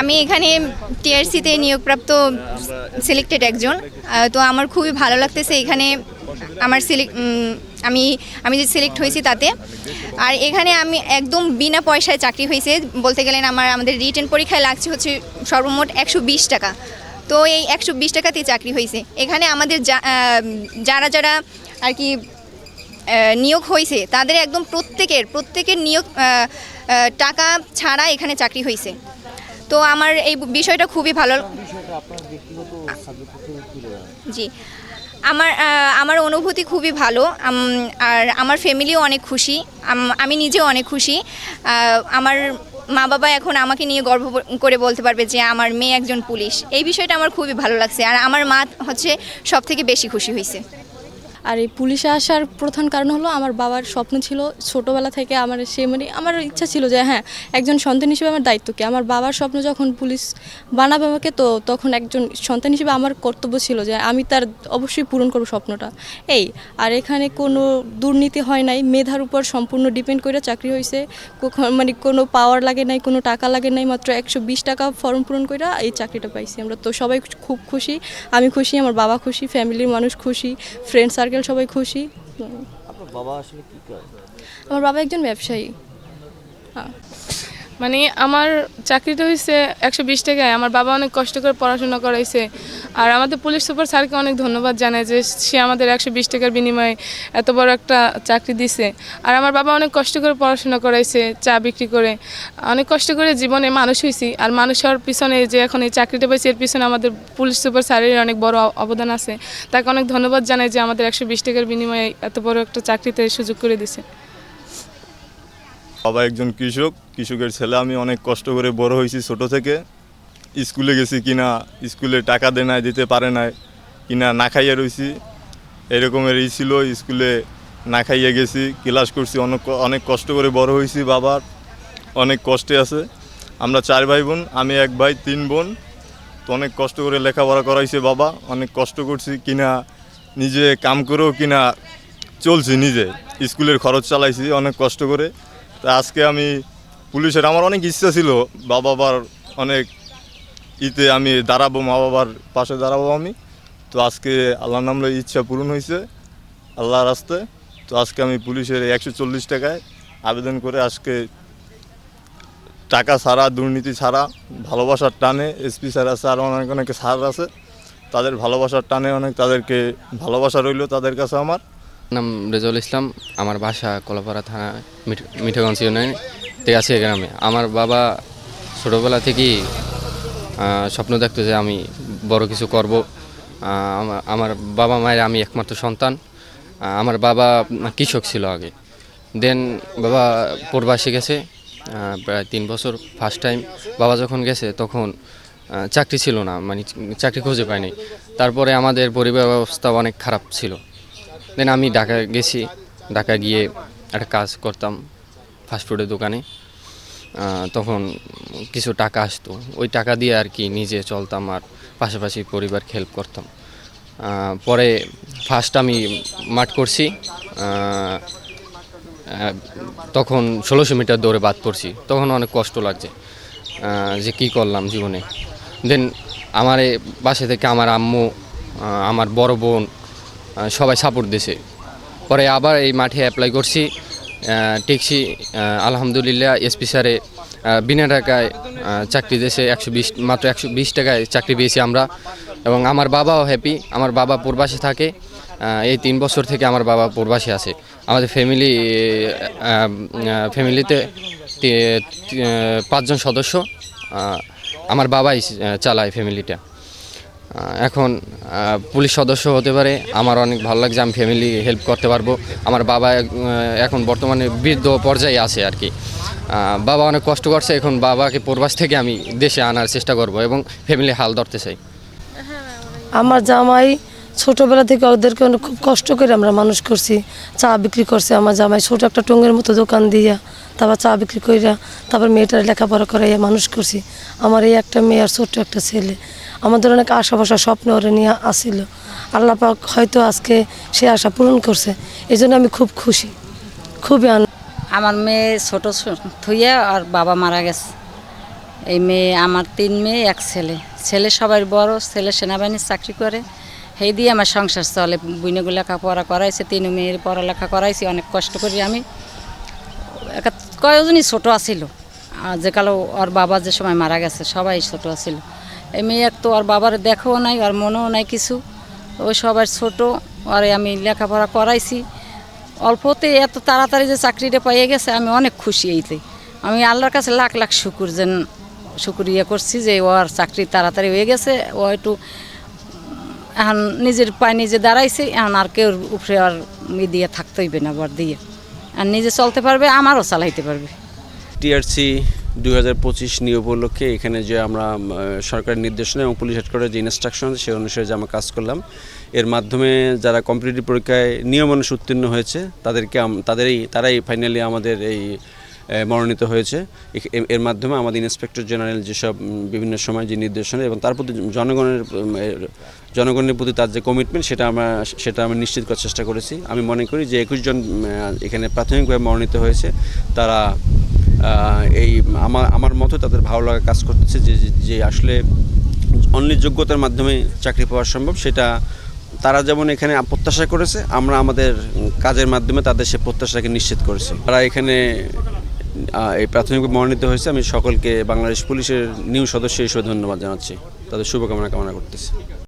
আমি এখানে টিআরসিতে নিয়োগপ্রাপ্ত সিলেক্টেড একজন তো আমার খুবই ভালো লাগতেছে এখানে আমার সিলেক্ট আমি আমি যে সিলেক্ট হয়েছি তাতে। আর এখানে আমি একদম বিনা পয়সায় চাকরি হয়েছে, বলতে গেলেন আমার, আমাদের রিটেন পরীক্ষায় লাগছে হচ্ছে সর্বমোট একশো বিশ টাকা। তো এই একশো বিশ টাকাতেই চাকরি হয়েছে। এখানে আমাদের যারা যারা আর কি নিয়োগ হয়েছে, তাদের একদম প্রত্যেকের প্রত্যেকের নিয়োগ টাকা ছাড়া এখানে চাকরি হয়েছে। তো আমার এই বিষয়টা খুবই ভালো জি। আমার আমার অনুভূতি খুবই ভালো আর আমার ফ্যামিলিও অনেক খুশি আমি নিজেও অনেক খুশি। আমার মা বাবা এখন আমাকে নিয়ে গর্ব করে বলতে পারবে যে আমার মেয়ে একজন পুলিশ। এই বিষয়টা আমার খুবই ভালো লাগছে আর আমার মা হচ্ছে সব থেকে বেশি খুশি হয়েছে আর এই পুলিশে আসার প্রধান কারণ হলো আমার বাবার স্বপ্ন ছিল ছোটোবেলা থেকে আমার সে মানে আমার ইচ্ছা ছিল যে হ্যাঁ একজন সন্তান হিসেবে আমার দায়িত্ব কি? আমার বাবার স্বপ্ন যখন পুলিশ বানাবে আমাকে, তো তখন একজন সন্তান হিসেবে আমার কর্তব্য ছিল যে আমি তার অবশ্যই পূরণ করব স্বপ্নটা। এই, আর এখানে কোনো দুর্নীতি হয় নাই, মেধার উপর সম্পূর্ণ ডিপেন্ড করে চাকরি হয়েছে মানে কোনো পাওয়ার লাগে নাই, কোনো টাকা লাগে নাই, মাত্র একশো বিশ টাকা ফর্ম পূরণ করে এই চাকরিটা পাইছি। আমরা তো সবাই খুব খুশি, আমি খুশি, আমার বাবা খুশি ফ্যামিলির মানুষ খুশি ফ্রেন্ড সার্কেল সবাই খুশি। আপনার বাবা আসলে কি করে? আমার বাবা একজন ব্যবসায়ী। হ্যাঁ। মানে আমার চাকরিটা হয়েছে একশো বিশ টাকায়। আমার বাবা অনেক কষ্ট করে পড়াশোনা করাইছে। আর আমাদের পুলিশ সুপার স্যারকে অনেক ধন্যবাদ জানায় যে সে আমাদের একশো বিশ টাকার বিনিময়ে এত বড় একটা চাকরি দিছে। আর আমার বাবা অনেক কষ্ট করে পড়াশোনা করাইছে, চা বিক্রি করে। অনেক কষ্ট করে জীবনে মানুষ হয়েছি আর মানুষ হওয়ার পিছনে যে এখন এই চাকরিটা পাইছি, এর পিছনে আমাদের পুলিশ সুপার স্যারের অনেক বড় অবদান আছে। তাকে অনেক ধন্যবাদ জানায় যে আমাদের একশো বিশ টাকার বিনিময়ে এত বড় একটা চাকরিতে সুযোগ করে দিছে। বাবা একজন কৃষক, কৃষকের ছেলে। আমি অনেক কষ্ট করে বড় হয়েছি ছোট থেকে। স্কুলে গেছি কিনা, স্কুলে টাকা দে নাই, দিতে পারে নাই কিনা না খাইয়ে রয়েছি এরকমের ই ছিল, স্কুলে না খাইয়ে গেছি। ক্লাস করছি, অনেক অনেক কষ্ট করে বড় হয়েছি বাবার। অনেক কষ্টে আছে। আমরা চার ভাই বোন, আমি এক ভাই, তিন বোন। তো অনেক কষ্ট করে লেখাপড়া করাইছে বাবা। অনেক কষ্ট করছি কিনা, নিজে কাম করেও কিনা, চলছি নিজে। স্কুলের খরচ চালাইছি অনেক কষ্ট করে। তা আজকে আমি পুলিশের, আমার অনেক ইচ্ছা ছিল বাবা বাবার অনেক ইতে আমি দাঁড়াবো, মা বাবার পাশে দাঁড়াবো আমি। তো আজকে আল্লাহর নামলে ইচ্ছা পূরণ হয়েছে আল্লাহর রাস্তায় তো আজকে আমি পুলিশের একশো চল্লিশ টাকায় আবেদন করে আজকে টাকা ছাড়া, দুর্নীতি ছাড়া, ভালোবাসার টানে এসপি স্যার আছে, আর অনেক অনেক স্যার আছে। তাদের ভালোবাসার টানে অনেক তাদেরকে ভালোবাসা রইল তাদের কাছে আমার। নাম রেজাউল ইসলাম। আমার বাসা কলাপাড়া থানা, মিঠ- মিঠাগঞ্জ ইউনিয়ন তেগাছিয়া গ্রামে। আমার বাবা ছোটোবেলা থেকেই স্বপ্ন দেখতো যে আমি বড় কিছু করব। আমার বাবা মায়ের আমি একমাত্র সন্তান। আমার বাবা কৃষক ছিল আগে। দেন বাবা প্রবাসী গেছে প্রায় তিন বছর ফার্স্ট টাইম বাবা যখন গেছে তখন চাকরি ছিল না মানে চাকরি খুঁজে পায়নি তারপরে আমাদের পরিবার ব্যবস্থা অনেক খারাপ ছিল। দেন আমি ঢাকা গেছি। ঢাকা গিয়ে একটা কাজ করতাম ফাস্টফুডের দোকানে। তখন কিছু টাকা আসতো। ওই টাকা দিয়ে আর কি নিজে চলতাম আর পাশাপাশি পরিবার হেল্প করতাম। পরে ফার্স্ট আমি মাঠ করছি। তখন ষোলোশো মিটার দৌড়ে বাদ পড়ছি। তখন অনেক কষ্ট লাগছে যে কি করলাম জীবনে। দেন আমার বাসা থেকে আমার আম্মু আমার বড় বোন সবাই সাপোর্ট দিছে। পরে আবার এই মাঠে অ্যাপ্লাই করছি। টেকসি আলহামদুলিল্লাহ এসপি স্যারে বিনা টাকায় চাকরি দিয়েছে একশো বিশ, মাত্র একশো বিশ টাকায় চাকরি পেয়েছি আমরা। এবং আমার বাবাও হ্যাপি আমার বাবা প্রবাসে থাকে। এই তিন বছর থেকে আমার বাবা প্রবাসে আছে। আমাদের ফ্যামিলি ফ্যামিলিতে পাঁচজন সদস্য। আমার বাবাই চালায় ফ্যামিলিটা এখন পুলিশ সদস্য হতে পারে। আমার অনেক ভালো লাগছে, আমি ফ্যামিলি হেল্প করতে পারব। আমার বাবা এখন বর্তমানে বৃদ্ধ পর্যায়ে আছে আর কি। বাবা অনেক কষ্ট করছে, এখন বাবাকে প্রবাস থেকে আমি দেশে আনার চেষ্টা করব এবং ফ্যামিলি হাল ধরতে চাই। আমার জামাই ছোটবেলা থেকে ওদেরকে অনেক খুব কষ্ট করে আমরা মানুষ করছি, চা বিক্রি করছে আমার জামাই। ছোট একটা টঙ্গের মতো দোকান দিয়া তারপর চা বিক্রি করিয়া তারপর মেয়েটার লেখাপড়া করাইয়া মানুষ করছি। আমার এই একটা মেয়ে আর ছোট্ট একটা ছেলে। আমাদের অনেক আশা ভরসা স্বপ্ন ওরে নিয়ে আসিল। আল্লাহ পাক হয়তো আজকে সে আশা পূরণ করছে। এই জন্য আমি খুব খুশি, খুবই আমার মেয়ে ছোট থুইয়া আর বাবা মারা গেছে। এই মেয়ে, আমার তিন মেয়ে, এক ছেলে। ছেলে সবার বড়, ছেলে সেনাবাহিনীর চাকরি করে। সেই দিয়ে আমার সংসার চলে। বুইনেগুলো লেখাপড়া করাইছে, তিন মেয়ের পড়ালেখা করাইছি, অনেক কষ্ট করি আমি। একা কয়েকজনই ছোটো আছিল। আর যে কালো ওর বাবা যে সময় মারা গেছে, সবাই ছোট আছিল। এই মেয়ে তো ওর বাবার দেখাও নাই আর মনেও নাই কিছু। ওই সবার ছোট, ওরে আমি লেখাপড়া করাইছি। অল্পতে এত তাড়াতাড়ি যে চাকরিটা পাইয়ে গেছে, আমি অনেক খুশি এইতে আমি আল্লাহর কাছে লাখ লাখ শুকুর যেন শুকুর ইয়ে করছি যে ওর চাকরি তাড়াতাড়ি হয়ে গেছে। ও একটু এখন নিজের পায়ে নিজে দাঁড়াইছে, এখন আর কেউ উপরে আর দিয়ে থাকতে হইবে না, বর দিয়ে। আর নিজে চলতে পারবে, আমারও চালাইতে পারবে। টিআরসি দুই হাজার পঁচিশ নিয়ে উপলক্ষে এখানে যে আমরা সরকারের নির্দেশনা এবং পুলিশ হেডকোয়ার্টার যে ইনস্ট্রাকশন সেই অনুসারে যে আমরা কাজ করলাম, এর মাধ্যমে যারা কম্পিটিটিভ পরীক্ষায় নিয়ম অনুসারে উত্তীর্ণ হয়েছে, তাদেরকে তাদেরই, তারাই ফাইনালি আমাদের এই মনোনীত হয়েছে। এর মাধ্যমে আমাদের ইন্সপেক্টর জেনারেল যেসব বিভিন্ন সময় যে নির্দেশনা এবং তার প্রতি জনগণের জনগণের প্রতি তার যে কমিটমেন্ট সেটা আমরা সেটা আমরা নিশ্চিত করার চেষ্টা করেছি। আমি মনে করি যে একুশ জন এখানে প্রাথমিকভাবে মনোনীত হয়েছে। তারা এই আমার আমার মতো তাদের ভালো লাগা কাজ করতেছে যে, যে- আসলে অনলি যোগ্যতার মাধ্যমে চাকরি পাওয়া সম্ভব, সেটা তারা যেমন এখানে প্রত্যাশা করেছে, আমরা আমাদের কাজের মাধ্যমে তাদের সে প্রত্যাশাকে নিশ্চিত করেছি। তারা এখানে এই প্রাথমিক মনোনীত হয়েছে। আমি সকলকে বাংলাদেশ পুলিশের নিউ সদস্য হিসেবে ধন্যবাদ জানাচ্ছি। তাদের শুভকামনা কামনা করতেছি।